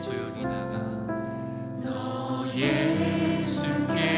조용히 나가. 너 예수께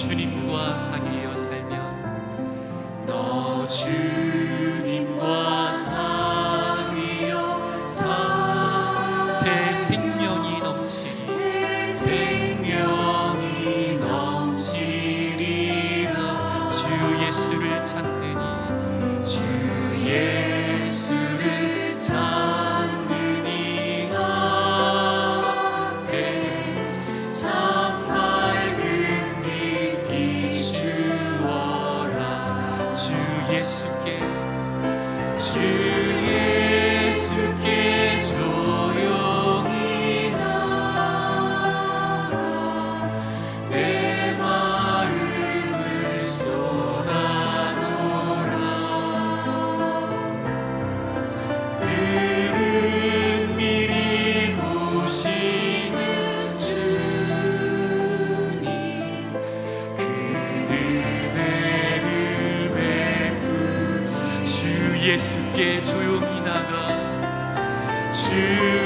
주님과 사귀어 살면 너 주님과 사귀어 살새 생명이 넘치니 새 생명이 넘치리라. 주 예수를 찾 주의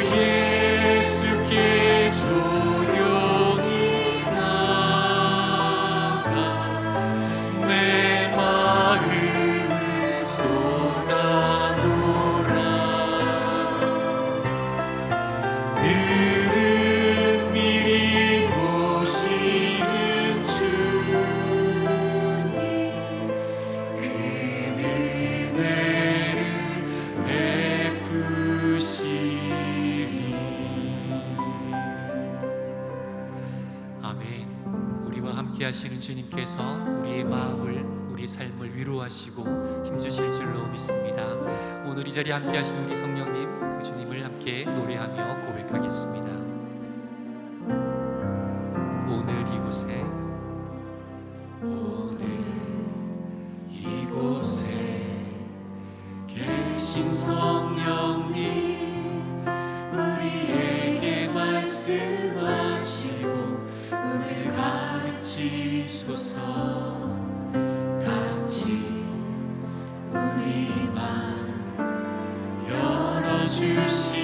you. 함께 하시는 주님께서 우리의 마음을 우리 삶을 위로하시고 힘주실 줄로 믿습니다. 오늘 이 자리에 함께 하신 우리 성령님 그 주님을 함께 노래하며 고백하겠습니다. 오늘 이곳에 오늘 이곳에 계신 성령님 주시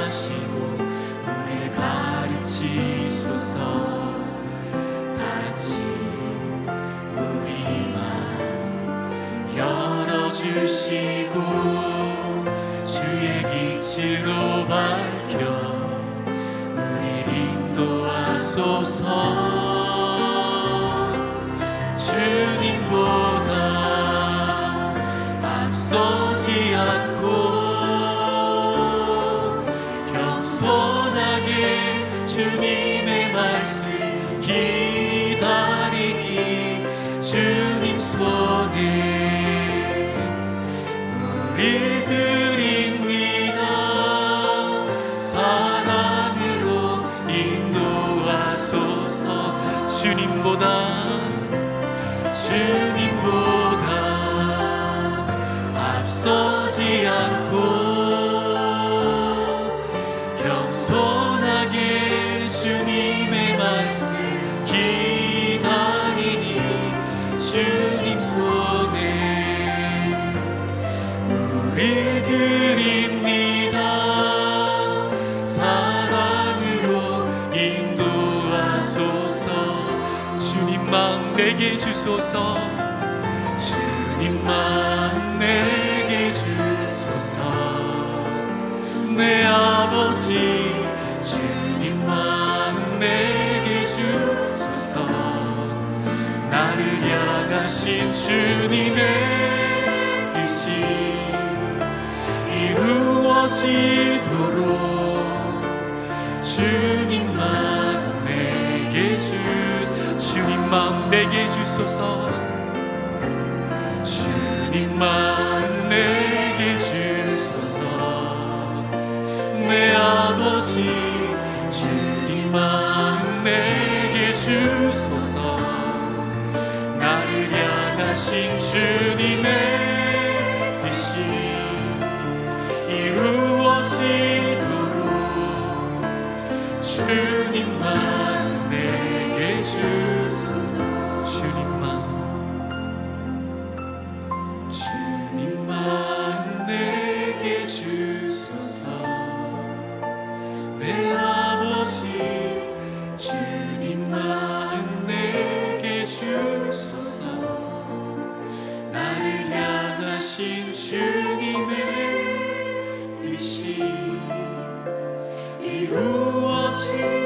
주시고 주의 빛으로 밝혀 우릴 인도하소서. 주님보다 앞서지 않고 겸손하게 주님의 말씀 내게 주소서. 주님만 내게 주소서. 내 아버지 주님만 내게 주소서. 나를 향하신 주님의 뜻이 이루어지도록. 주 주님만 내게 주소서. 주님만 내게 주소서. 내 아버지 주님만 내게 주소서. 나를 향하신 주 주님의 뜻이 이루어지